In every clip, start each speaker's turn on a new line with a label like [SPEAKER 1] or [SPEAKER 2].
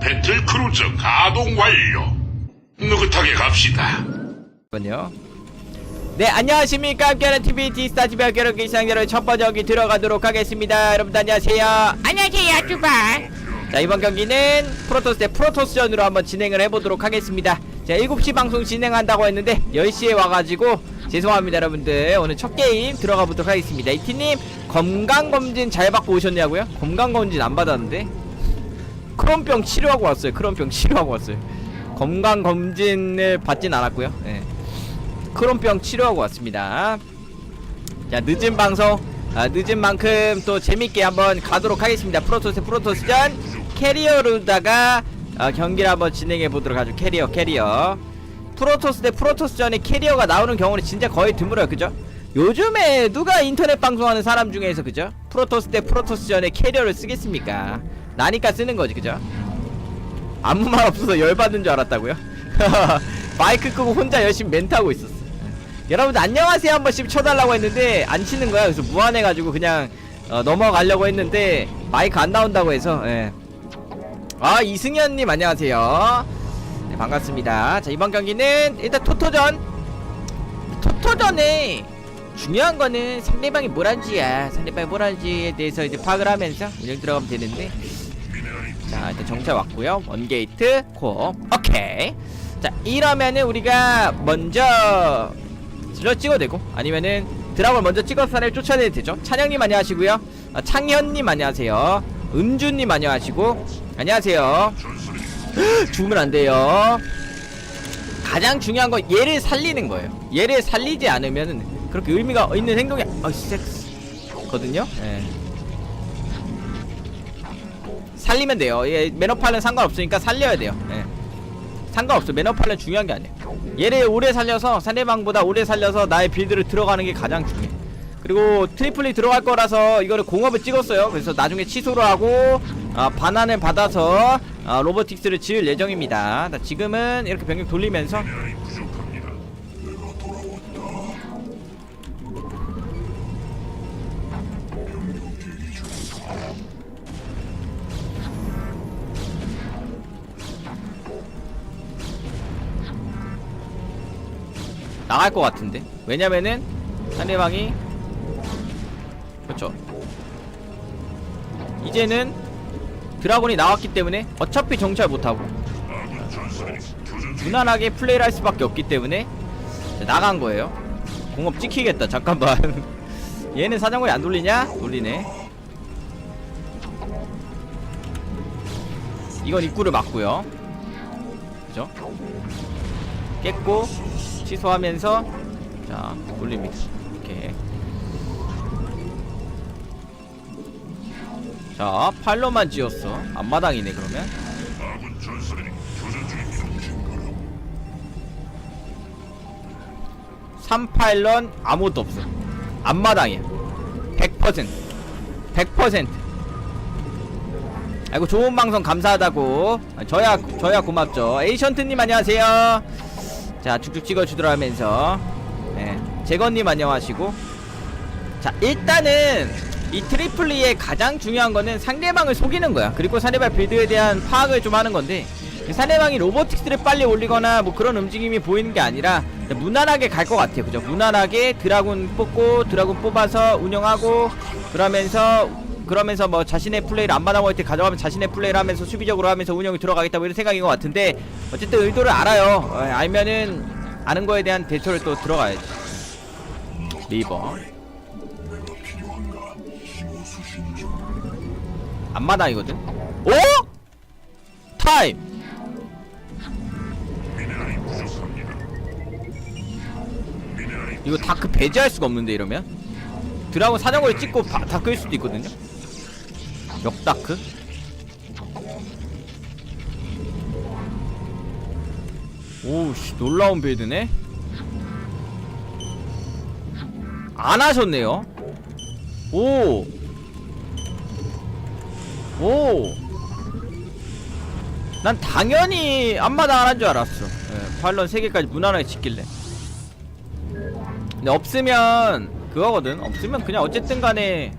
[SPEAKER 1] 배틀 크루즈 가동 완료. 느긋하게 갑시다.
[SPEAKER 2] 잠깐요. 네, 안녕하십니까. 함께하는 TV 디스타집의 학교를 기상 여러분 첫 번째 경기 들어가도록 하겠습니다. 여러분 안녕하세요.
[SPEAKER 3] 안녕하세요, 두발.
[SPEAKER 2] 자, 이번 경기는 프로토스 대 프로토스전으로 한번 진행을 해보도록 하겠습니다. 자, 7시 방송 진행한다고 했는데 10시에 와가지고 죄송합니다, 여러분들. 오늘 첫 게임 들어가 보도록 하겠습니다. 이티님, 건강검진 잘 받고 오셨냐고요? 건강검진 안 받았는데? 크론병 치료하고 왔어요. 크론병 치료하고 왔어요. 건강검진을 받진 않았고요. 예. 크론병 치료하고 왔습니다. 자 늦은 방송 아, 늦은 만큼 또 재밌게 한번 가도록 하겠습니다 프로토스 프로토스전 캐리어로다가 아, 경기를 한번 진행해 보도록 하죠 캐리어 캐리어 프로토스 대 프로토스 전에 캐리어가 나오는 경우는 진짜 거의 드물어요. 그죠? 요즘에 누가 인터넷 방송하는 사람 중에서 그죠? 프로토스 대 프로토스 전에 캐리어를 쓰겠습니까? 나니까 쓰는 거지 그죠? 아무 말 없어서 열받는 줄 알았다고요? 마이크 끄고 혼자 열심히 멘트하고 있었어. 여러분들 안녕하세요. 한 번씩 쳐달라고 했는데 안 치는 거야. 그래서 무안해가지고 그냥 어, 넘어가려고 했는데 마이크 안 나온다고 해서 예. 아 이승현님 안녕하세요. 네, 반갑습니다. 자 이번 경기는 일단 토토전. 토토전에 중요한 거는 상대방이 뭘 하는지야. 상대방이 뭘 하는지에 대해서 이제 파악을 하면서 운영 들어가면 되는데. 자 일단 정찰 왔고요. 원게이트 코 오케이. 자 이러면은 우리가 먼저 질러 찍어도 되고 아니면은 드라곤 먼저 찍어서 사례를 쫓아내도 되죠. 찬영님 안녕하시고요. 아, 창현님 안녕하세요. 은주님 안녕하시고 안녕하세요 죽으면 안 돼요. 가장 중요한 건 얘를 살리는 거예요. 얘를 살리지 않으면은 그렇게 의미가 있는 행동이 아 섹스 거든요? 예. 살리면 돼요. 얘 매너팔은 상관없으니까 살려야 돼요. 예. 상관없어. 매너팔은 중요한 게 아니에요. 얘를 오래 살려서 상대방보다 오래 살려서 나의 빌드를 들어가는 게 가장 중요해 그리고 트리플이 들어갈 거라서 이거를 공업을 찍었어요. 그래서 나중에 취소를 하고 아, 반환을 받아서 아, 로보틱스를 지을 예정입니다. 자, 지금은 이렇게 병력 돌리면서 나갈 것 같은데? 왜냐면은 상대방이 그렇죠. 이제는 드라곤이 나왔기 때문에 어차피 정찰 못하고 무난하게 플레이를 할 수밖에 없기 때문에 나간 거예요. 공업 찍히겠다. 잠깐만. 얘는 사정거리 안 돌리냐? 돌리네. 이건 입구를 막고요. 그죠? 깼고 취소하면서 자 올립니다 자 팔로만 지었어. 앞마당이네 그러면. 삼파일런 아무것도 없어. 앞마당이야. 100% 100% 아이고 좋은 방송 감사하다고. 아, 저야 저야 고맙죠. 에이션트님 안녕하세요. 자 쭉쭉 찍어주더라 하면서. 네, 재건님 안녕하시고. 자 일단은 이 트리플리의 가장 중요한 거는 상대방을 속이는 거야. 그리고 상대방 빌드에 대한 파악을 좀 하는 건데 상대방이 로보틱스를 빨리 올리거나 뭐 그런 움직임이 보이는 게 아니라 무난하게 갈 것 같아요. 그죠? 무난하게 드라군 뽑고 드라군 뽑아서 운영하고 그러면서 그러면서 뭐 자신의 플레이를 안 받아먹을 때 가져가면 자신의 플레이를 하면서 수비적으로 하면서 운영이 들어가겠다 뭐 이런 생각인 것 같은데 어쨌든 의도를 알아요. 어, 알면은 아는 거에 대한 대처를 또 들어가야지 리버 앞마당이거든. 오? 타임! 이거 다크 배제할 수가 없는데 이러면? 드라곤 사정거리 찍고 바, 다크일 수도 있거든요? 역다크? 오우씨 놀라운 빌드네? 안 하셨네요? 오 오. 난 당연히 앞마당 안한줄 알았어. 예, 파일런 3개까지 무난하게 짓길래. 근데 없으면 그거거든 없으면 그냥 어쨌든 간에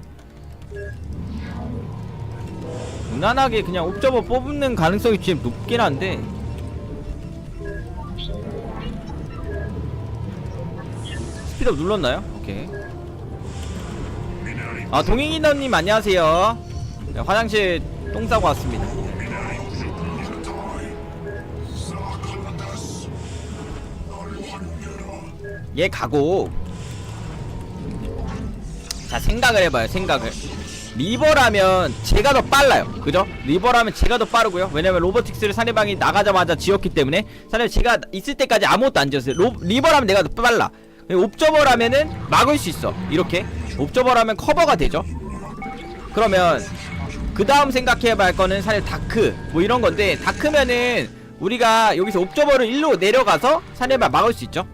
[SPEAKER 2] 무난하게 그냥 옵저버 뽑는 가능성이 지금 높긴 한데 스피드업 눌렀나요? 오케이 아 동행인원님 안녕하세요 네, 화장실 똥 싸고 왔습니다. 얘 가고. 자 생각을 해봐요 생각을. 리버라면 제가 더 빨라요. 그죠? 리버라면 제가 더 빠르고요. 왜냐면 로보틱스를 상대방이 나가자마자 지었기 때문에 사실 제가 있을 때까지 아무것도 안 지었어요. 로, 리버라면 내가 더 빨라. 옵저버라면은 막을 수 있어. 이렇게. 옵저버라면 커버가 되죠. 그러면 그 다음 생각해봐야 할 거는 사실 다크. 뭐 이런 건데 다크면은 우리가 여기서 옵저버를 일로 내려가서 상대방 막을 수 있죠.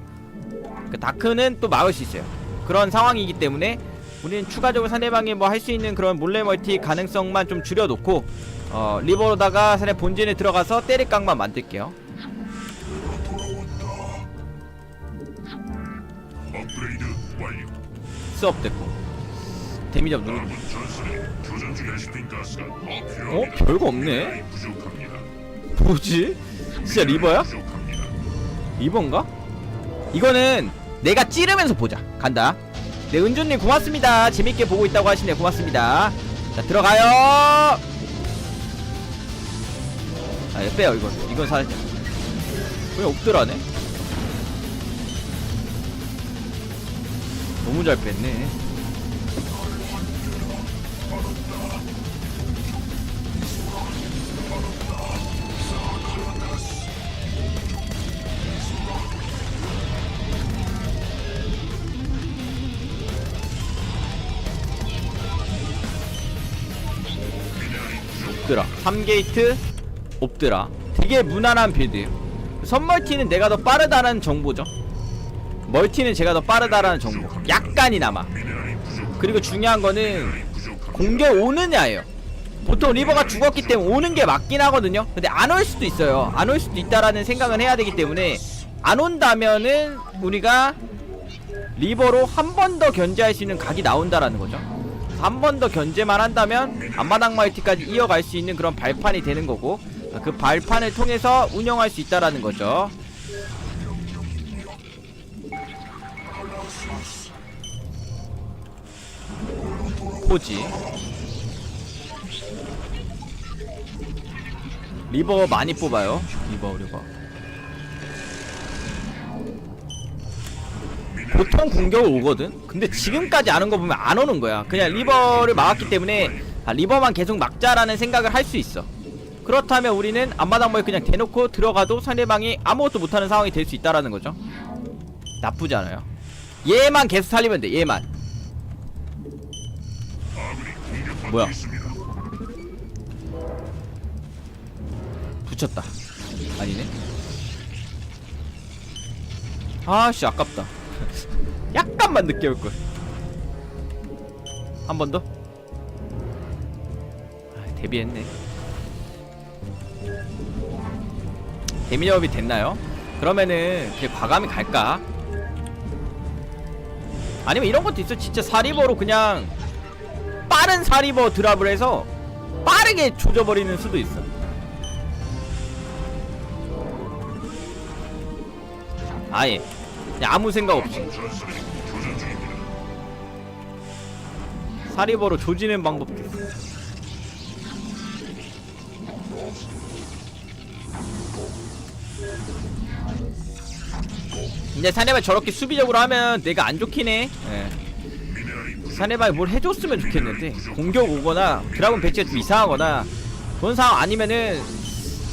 [SPEAKER 2] 그 다크는 또 막을 수 있어요. 그런 상황이기 때문에 우리는 추가적으로 상대방이 뭐 할 수 있는 그런 몰래 멀티 가능성만 좀 줄여놓고 어 리버로다가 상대 본진에 들어가서 때릴 각만 만들게요. 수업 됐고. 데미지업 누르고
[SPEAKER 1] 필요합니다.
[SPEAKER 2] 어? 별거 없네? 뭐지? 진짜 리버야? 리버인가? 이거는 내가 찌르면서 보자 간다 네 은준님 고맙습니다 재밌게 보고 있다고 하시네 고맙습니다 자 들어가요 아 이거 빼요 이건 이건 살짝 왜 옥들하네 너무 잘 뺐네 옵드라. 3게이트 옵드라. 되게 무난한 빌드예요 선멀티는 내가 더 빠르다는 정보죠. 멀티는 제가 더 빠르다라는 정보. 약간이나마. 그리고 중요한 거는. 공격 오느냐예요. 보통 리버가 죽었기 때문에 오는 게 맞긴 하거든요. 근데 안 올 수도 있어요. 안 올 수도 있다라는 생각은 해야 되기 때문에 안 온다면은 우리가 리버로 한 번 더 견제할 수 있는 각이 나온다라는 거죠 한 번 더 견제만 한다면 앞마당 마이티까지 이어갈 수 있는 그런 발판이 되는 거고 그 발판을 통해서 운영할 수 있다라는 거죠. 포지. 리버 많이 뽑아요. 리버 리버 보통 공격을 오거든? 근데 지금까지 안온거 보면 안 오는 거야. 그냥 리버를 막았기 때문에 아, 리버만 계속 막자라는 생각을 할 수 있어. 그렇다면 우리는 앞마당모에 그냥 대놓고 들어가도 상대방이 아무것도 못하는 상황이 될 수 있다라는 거죠. 나쁘지 않아요. 얘만 계속 살리면 돼 얘만. 뭐야? 붙였다. 아니네. 아씨 아깝다 약간만 늦게 올걸 한 번 더? 아, 데뷔했네 데미업이 됐나요? 그러면은 그게 과감히 갈까? 아니면 이런 것도 있어 진짜 사리버로 그냥 빠른 사리버 드랍을 해서 빠르게 조져버리는 수도 있어 아예 그냥 아무 생각 없이. 사리버로 조지는 있어 근데 사네발 저렇게 수비적으로 하면 내가 안 좋긴 해 예.
[SPEAKER 1] 미네랄이 부족.
[SPEAKER 2] 사네발 뭘 해줬으면 좋겠는데 공격 오거나 드라곤 배치가 좀 이상하거나 그런 상황 아니면은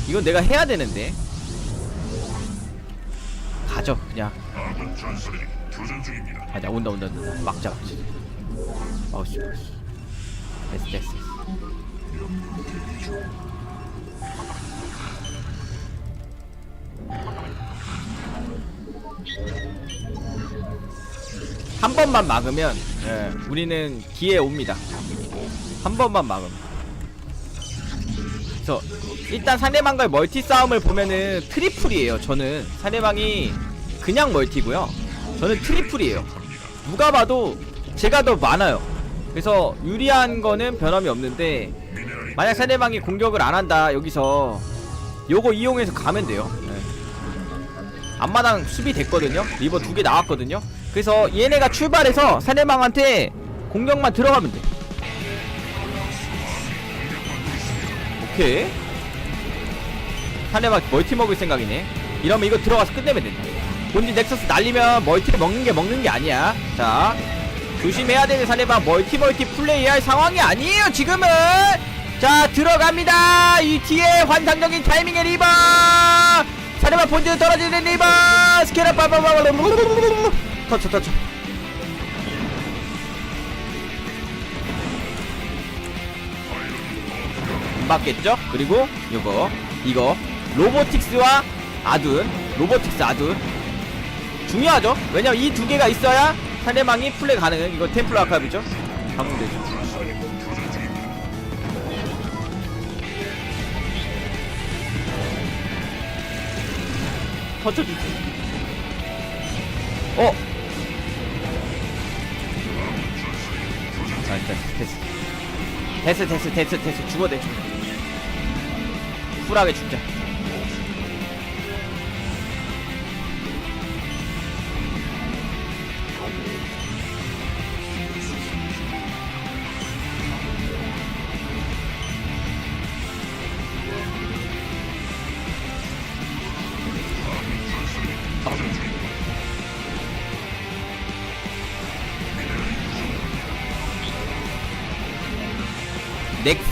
[SPEAKER 2] 이건 내가 해야 되는데 가죠 그냥
[SPEAKER 1] 중입니다.
[SPEAKER 2] 가자 온다 온다 온다. 막자 막자 어우씨. 됐어 됐어 됐어. 한 번만 막으면 예, 우리는 기회 옵니다. 한 번만 막으면. 그래서 일단 상대방과의 멀티 싸움을 보면은 트리플이에요 저는. 상대방이 그냥 멀티고요. 저는 트리플이에요. 누가 봐도 제가 더 많아요. 그래서 유리한 거는 변함이 없는데 만약 상대방이 공격을 안 한다 여기서 요거 이용해서 가면 돼요. 네. 앞마당 수비 됐거든요. 리버 두 개 나왔거든요. 그래서 얘네가 출발해서 상대방한테 공격만 들어가면 돼. 오케이. 상대방 멀티 먹을 생각이네. 이러면 이거 들어가서 끝내면 된다 본진 넥서스 날리면 멀티를 먹는 게 먹는 게 아니야 자 조심해야 되는 상대방 멀티 멀티 플레이할 상황이 아니에요 지금은 자 들어갑니다 이 뒤에 환상적인 타이밍의 리버 상대방 본진 떨어지는 리버 스케라 빠바바바 터쳐 터쳐 안 받겠죠? 그리고 이거 이거 로보틱스와 아둔 로보틱스 아둔 중요하죠? 왜냐면 이 두 개가 있어야 상대방이 플레이 가능해 이거 템플러 아카비죠? 가면 되죠
[SPEAKER 1] 전설이 교전 중입니다.
[SPEAKER 2] 터쳐주지 어? 아 됐어 됐어 됐어 됐어 됐어 됐어 죽어대 죽어 쿨하게 죽자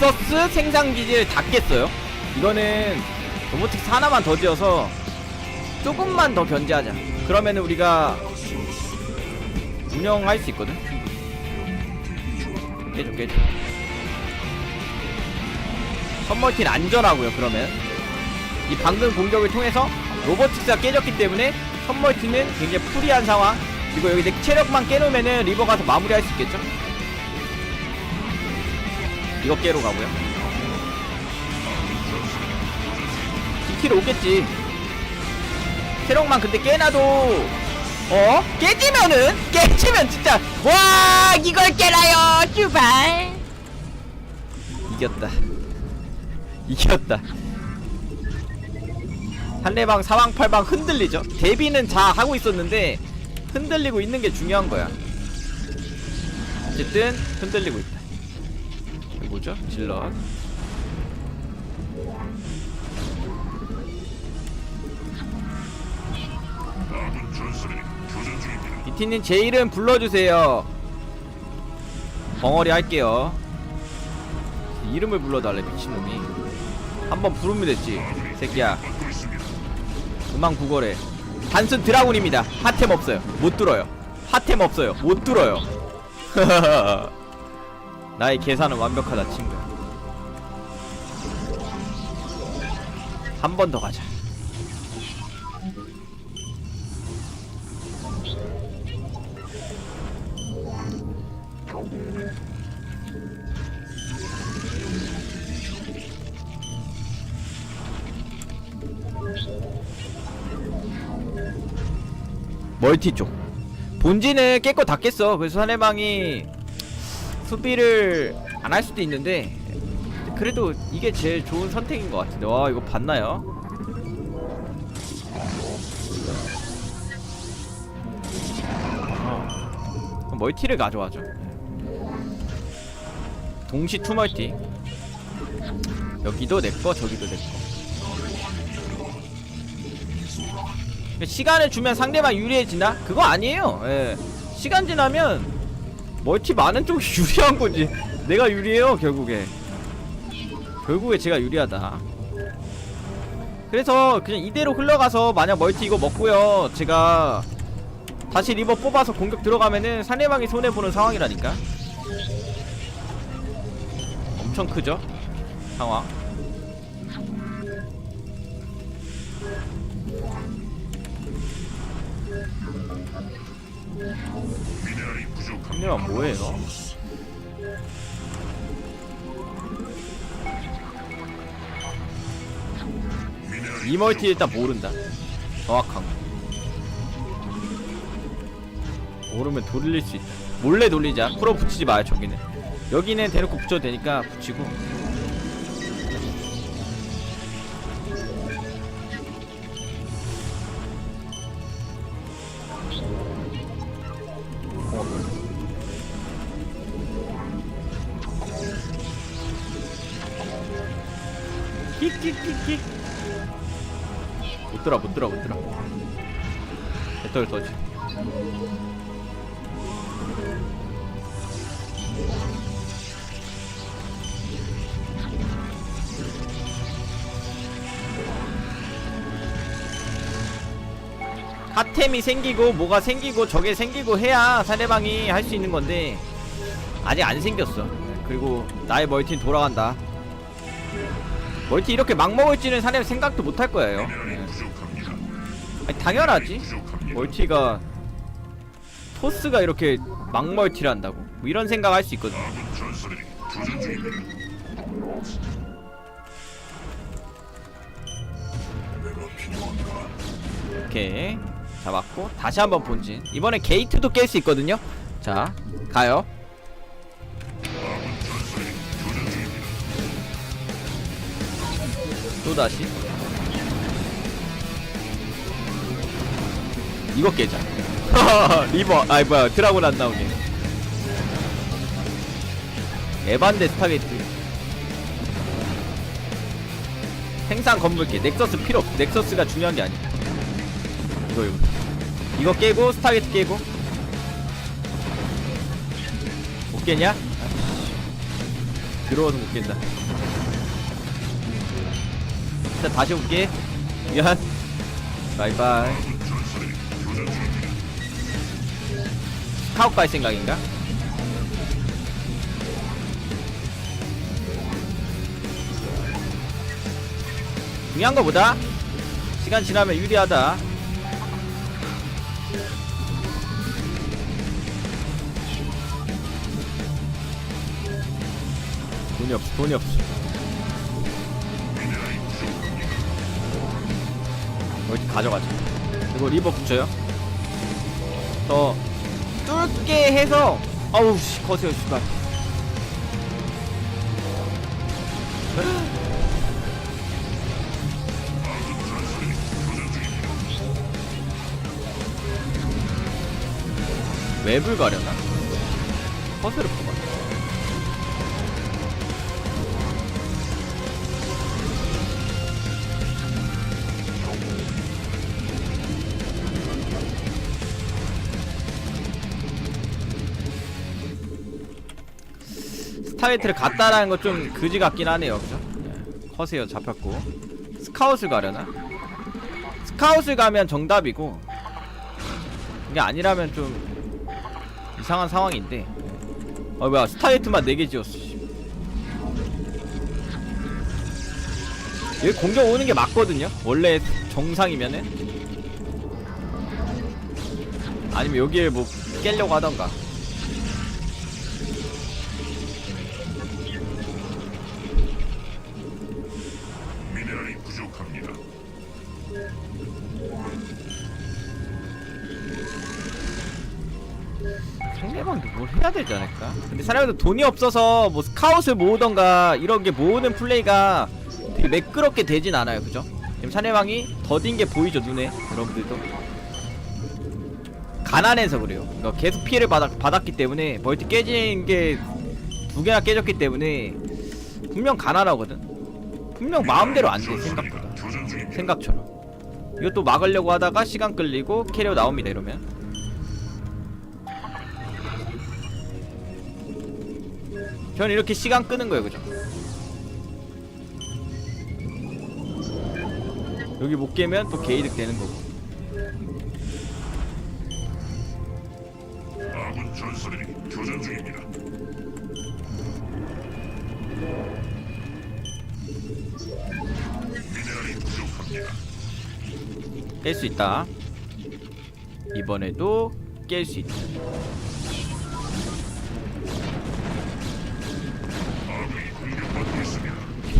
[SPEAKER 2] 넥서스 생산기지를 다 깼어요? 이거는 로보틱스 하나만 더 지어서 조금만 더 견제하자. 그러면 은 우리가 운영할 수 있거든? 깨줘 깨줘. 선멀티는 안전하고요 그러면. 이 방금 공격을 통해서 로보틱스가 깨졌기 때문에 선멀티는 굉장히 프리한 상황. 그리고 여기 내 체력만 깨놓으면은 리버 가서 마무리할 수 있겠죠 이거 깨로 가고요. 2kg 오겠지. 체력만 근데 깨놔도 어? 깨지면은 깨지면 진짜 와 이걸 깨라요
[SPEAKER 3] 주발
[SPEAKER 2] 이겼다. 이겼다. 상대방 사방팔방 흔들리죠. 데뷔는 다 하고 있었는데 흔들리고 있는 게 중요한 거야. 어쨌든 흔들리고 있다.
[SPEAKER 1] 교전 중입니다.
[SPEAKER 2] 비티님 제 이름 불러주세요. 벙어리 할게요. 이름을 불러달래 미친놈이. 한번 부르면 됐지. 새끼야. 음악 구걸해. 단순 드라군입니다. 하템 없어요. 못 들어요. 하템 없어요. 못 들어요. 나의 계산은 완벽하다 친구야. 한 번 더 가자. 멀티 쪽. 본진은 깰 거 다 깼어. 그래서 상대방이 수비를 안 할 수도 있는데 그래도 이게 제일 좋은 선택인 것 같은데. 와 이거 봤나요? 어. 멀티를 가져와죠. 동시 투 멀티. 여기도 내거 저기도 내거. 시간을 주면 상대방 유리해진다? 그거 아니에요. 예. 시간 지나면 멀티 많은 쪽이 유리한 거지. 내가 유리해요, 결국에. 결국에 제가 유리하다. 그래서 그냥 이대로 흘러가서 만약 멀티 이거 먹고요. 제가 다시 리버 뽑아서 공격 들어가면은 상대방이 손해보는 상황이라니까. 엄청 크죠? 상황. 상대방 뭐해요?
[SPEAKER 1] 미네랄이
[SPEAKER 2] 이 멀티 일단 모른다. 정확한 거. 오르면 돌릴 수 있다 몰래 돌리자 풀어 붙이지 마요 저기는 여기는 대놓고 붙여도 되니까 붙이고 못 들어 못 들어 못 들어. 배터리 터지. 핫템이 생기고 뭐가 생기고 저게 생기고 해야 상대방이 할 수 있는 건데 아직 안 생겼어. 그리고 나의 멀티는 돌아간다. 멀티 이렇게 막 먹을지는 사람 생각도 못 할 거예요.
[SPEAKER 1] 부족합니다.
[SPEAKER 2] 아니, 당연하지. 멀티가 토스가 이렇게 막 멀티를 한다고 뭐 이런 생각 할 수 있거든? 오케이 잡았고 다시 한번 본진 이번에 게이트도 깰 수 있거든요 자 가요
[SPEAKER 1] 아군 전사들이 교전 중입니다.
[SPEAKER 2] 또 다시 이거 깨자. 리버 아이 뭐야 드라곤 안 나오게 에반데 스타게이트 생산 건물기 넥서스 필요 없 넥서스가 중요한 게 아니야. 이거 이거. 이거 깨고 스타게이트 깨고. 못 깨냐? 들어와서 못 깬다. 일단 다시 올게. 미안. 바이바이 카웃 갈 생각인가? 중요한 거보다 시간 지나면 유리하다 돈이 없어 돈이 없어. 멀티 가져가자 그리고 리버 붙여요 더 뚫게 해서 아우 씨 거세요 씨발. 웹을 가려나? 허스를 뽑아 스타이트를 갔다라는 거 좀 그지 같긴 하네요. 그죠? 예, 커세요 잡혔고. 스카웃을 가려나? 스카웃을 가면 정답이고 이게 아니라면 좀 이상한 상황인데. 어 뭐야 스타이트만 4개 지었어 씨. 여기 공격 오는 게 맞거든요? 원래 정상이면은? 아니면 여기에 뭐 깨려고 하던가 상대방도 뭘 해야 되지 않을까? 근데 사람들도 돈이 없어서 뭐 스카웃을 모으던가 이런 게 모으는 플레이가 되게 매끄럽게 되진 않아요. 그죠? 지금 상대방이 더딘 게 보이죠 눈에? 여러분들도? 가난해서 그래요. 그러니까 계속 피해를 받았, 받았기 때문에 멀티 깨진 게 두 개나 깨졌기 때문에 분명 가난하거든? 분명 마음대로 안 돼 생각보다. 생각처럼. 이것도 막으려고 하다가 시간 끌리고 캐리어 나옵니다 이러면 전 이렇게 시간 끄는 거예요 그죠 여기 못 깨면 또 게이득 되는 거고
[SPEAKER 1] 아군 전사들이 교전 중입니다. 미네랄이 부족합니다.
[SPEAKER 2] 깰 수 있다 이번에도 깰 수 있다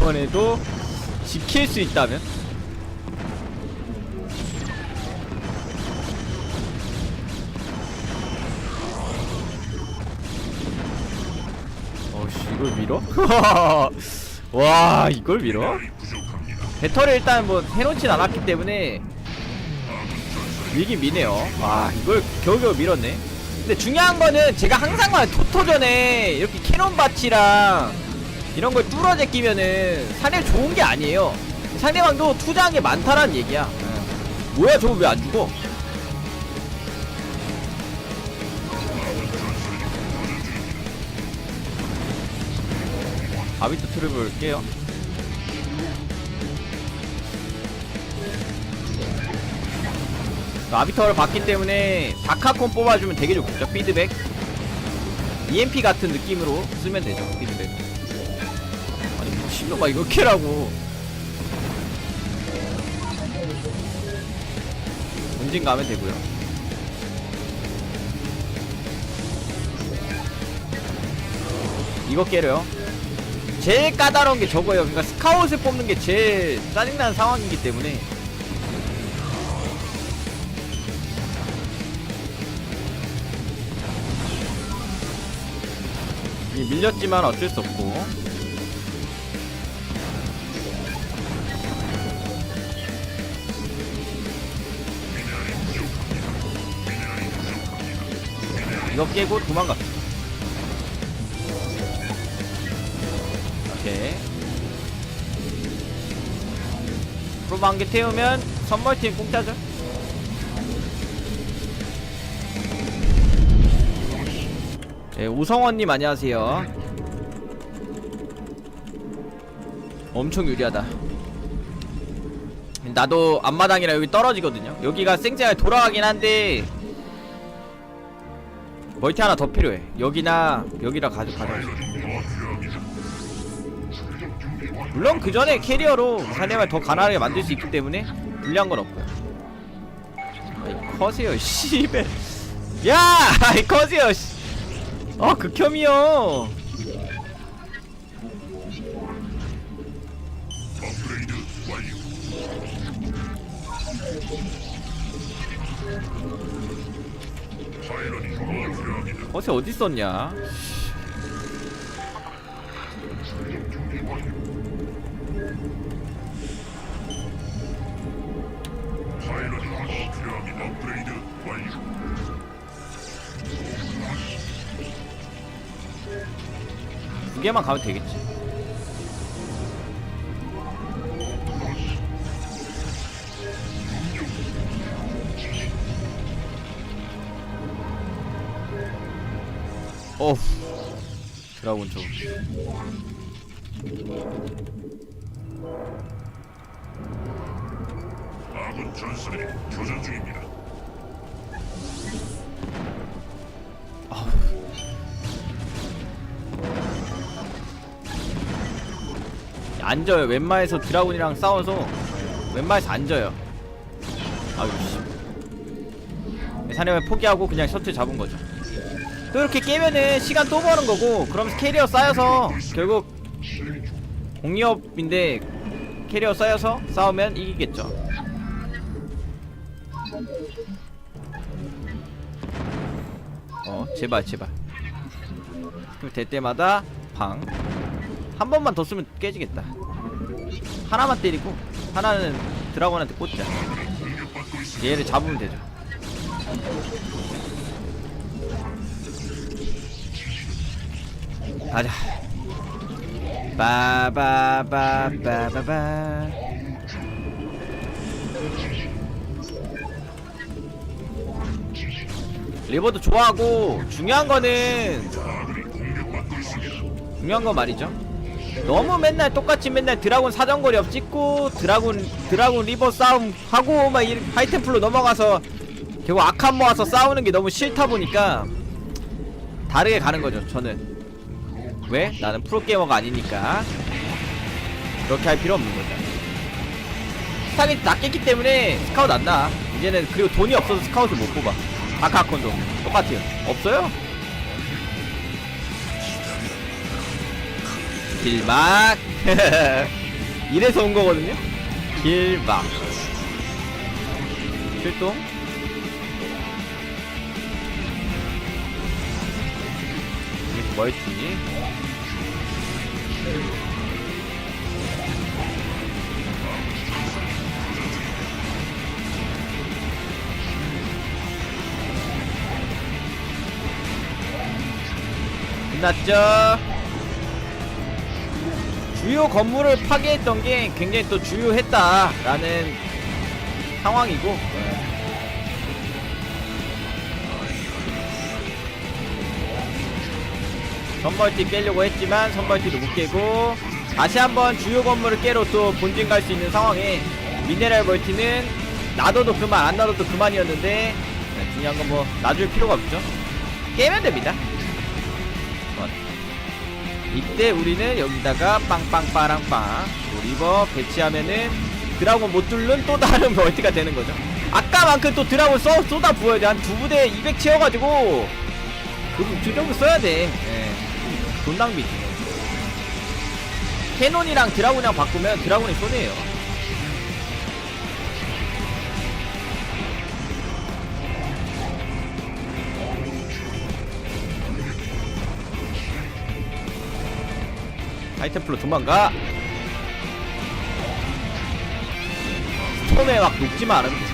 [SPEAKER 2] 이번에도 지킬 수 있다면 어씨 이걸 밀어? 와 이걸 밀어? 배터리 일단 뭐 해놓진 않았기 때문에 밀긴 미네요 와 이걸 겨우겨우 밀었네 근데 중요한 거는 제가 항상 말해 토토전에 이렇게 캐논바치랑 이런 걸 뚫어 제 끼면은 상대 좋은 게 아니에요. 상대방도 투자한 게 많다라는 얘기야. 예. 뭐야 저거 왜 안 죽어? 아비트 트랩을 깨요. 아비터를 봤기 때문에 다카콘 뽑아주면 되게 좋겠죠 피드백? EMP 같은 느낌으로 쓰면 되죠 피드백 미친놈아 이거 캐라고. 본진 가면 되고요. 이거 깨려요. 제일 까다로운 게 저거예요. 그러니까 스카웃을 뽑는 게 제일 짜증나는 상황이기 때문에. 이 밀렸지만 어쩔 수 없고 이거 깨고 도망갔어 오케이 프로브 한개 태우면 선물팀 공짜죠 예, 우성원님 안녕하세요. 엄청 유리하다. 나도 앞마당이라 여기 떨어지거든요. 여기가 쌩쌩하게 돌아가긴 한데 멀티 하나 더 필요해. 여기나 여기라 가져 가져. 물론 그 전에 캐리어로 상대방을 더 가난하게 만들 수 있기 때문에 불리한 건 없고요. 아이, 커세요, 씨발. 야, 아이, 커세요, 씨. 아 극혐이요 어제 어디 있었냐. 두 개만 가면 되겠지 드라곤 저
[SPEAKER 1] 아군 전선이 교전 중입니다.
[SPEAKER 2] 앉아요. 웬마에서 드라곤이랑 싸워서 웬마에서 앉아요. 아유 씨. 사냥을 포기하고 그냥 셔틀 잡은 거죠 또 이렇게 깨면은 시간 또 버는 거고 그럼 캐리어 쌓여서 결국 공이업인데 캐리어 쌓여서 싸우면 이기겠죠. 어 제발 제발. 그럼 될 때마다 방. 한 번만 더 쓰면 깨지겠다. 하나만 때리고 하나는 드라곤한테 꽂자. 얘를 잡으면 되죠 가자. 빠바바바바바바. 리버도 좋아하고 중요한 거는 중요한 건 말이죠. 너무 맨날 똑같이 맨날 드라군 사정거리 업 찍고 드라군 드라군 리버 싸움 하고 막 이- 하이템플로 넘어가서 결국 악한 모아서 싸우는 게 너무 싫다 보니까 다르게 가는 거죠 저는 왜? 나는 프로게이머가 아니니까. 그렇게 할 필요 없는 거죠. 스타게 낮겠기 때문에 스카웃 안 나. 이제는 그리고 돈이 없어서 스카웃을 못 뽑아. 아카콘도. 똑같아요. 없어요? 길막. 이래서 온 거거든요? 길막. 출동 멀티 끝났죠? 주요 건물을 파괴했던 게 굉장히 또 주요했다라는 상황이고 선벌티 깨려고 했지만 선벌티도 못 깨고 다시 한번 주요 건물을 깨러 또 본진 갈 수 있는 상황에 미네랄 벌티는 놔둬도 그만 안 놔둬도 그만이었는데 네, 중요한 건 뭐 놔줄 필요가 없죠. 깨면 됩니다. 어. 이때 우리는 여기다가 빵빵빠랑빵 또 리버 배치하면은 드라곤 못 뚫는 또 다른 멀티가 되는 거죠. 아까만큼 또 드라곤 써, 쏟아 부어야 돼. 한 두 부대 200 채워가지고 그, 그 정도 써야 돼. 예. 돈 낭비지 캐논이랑 드라곤이랑 바꾸면 드라곤이 손해예요. 타이템플로 도망가. 스톰에 막 녹지만 않으면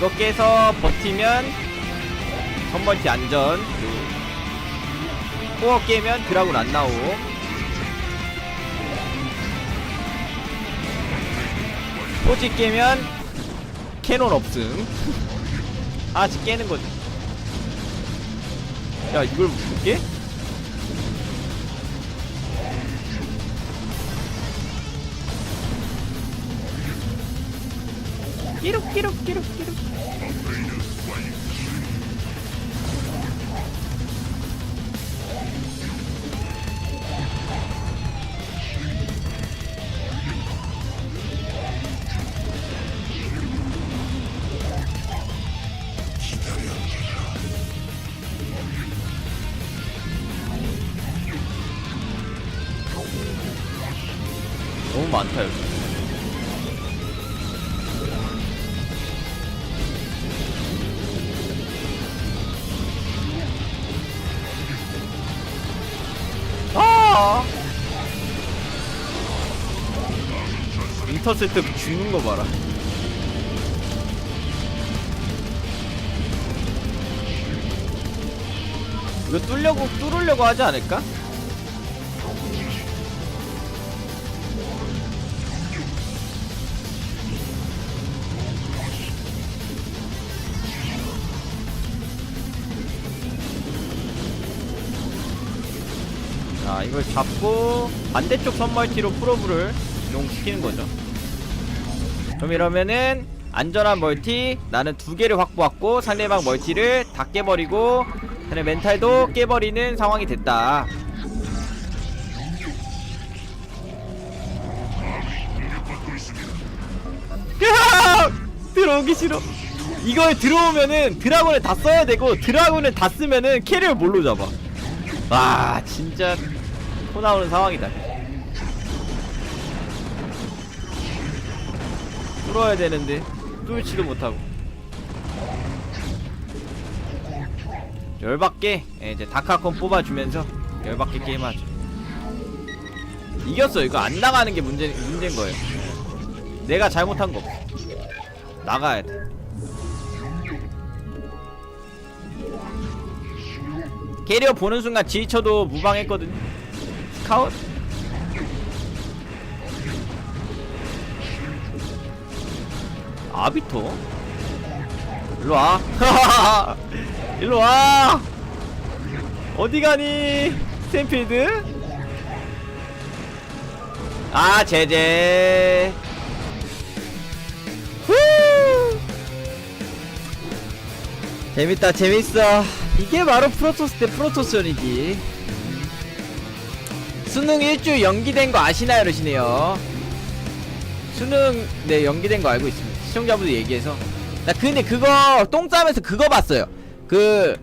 [SPEAKER 2] 이거 깨서 버티면 선벌티 안전. 코어 깨면 드라군 안 나옴 포지 깨면 캐논 없음. 하나씩 깨는 거지. 야 이걸 못 깨? 끼룩 끼룩 끼룩 인터셉트 죽는 거 봐라 이거 뚫려고 뚫으려고 하지 않을까? 자 이걸 잡고 반대쪽 선멀티로 프로브를 이동시키는 거죠 그럼 이러면은 안전한 멀티 나는 두 개를 확보했고 상대방 멀티를 다 깨버리고 그다음에 멘탈도 깨버리는 상황이 됐다. 으악! 들어오기 싫어 이걸 들어오면은 드라곤을 다 써야 되고 드라곤을 다 쓰면은 캐리를 뭘로 잡아 와 진짜 코 나오는 상황이다 뚫어야 되는데 뚫지도 못하고. 열받게. 예, 이제 다카콘 뽑아주면서 열받게 게임하죠. 이겼어. 이거 안 나가는 게 문제, 문제인 거예요. 내가 잘못한 거 나가야 돼. 캐리어 보는 순간 지쳐도 무방했거든 스카웃 아비토 일로와. 일로와. 어디 가니 스탬필드? 아 제제. 후! 재밌다 재밌어. 이게 바로 프로토스 대 프로토스전이지. 수능 일주 연기된 거 아시나요 그러시네요. 수능 네 연기된 거 알고 있습니다 시청자분들 얘기해서. 나 근데 그거 똥 싸면서 그거 봤어요. 그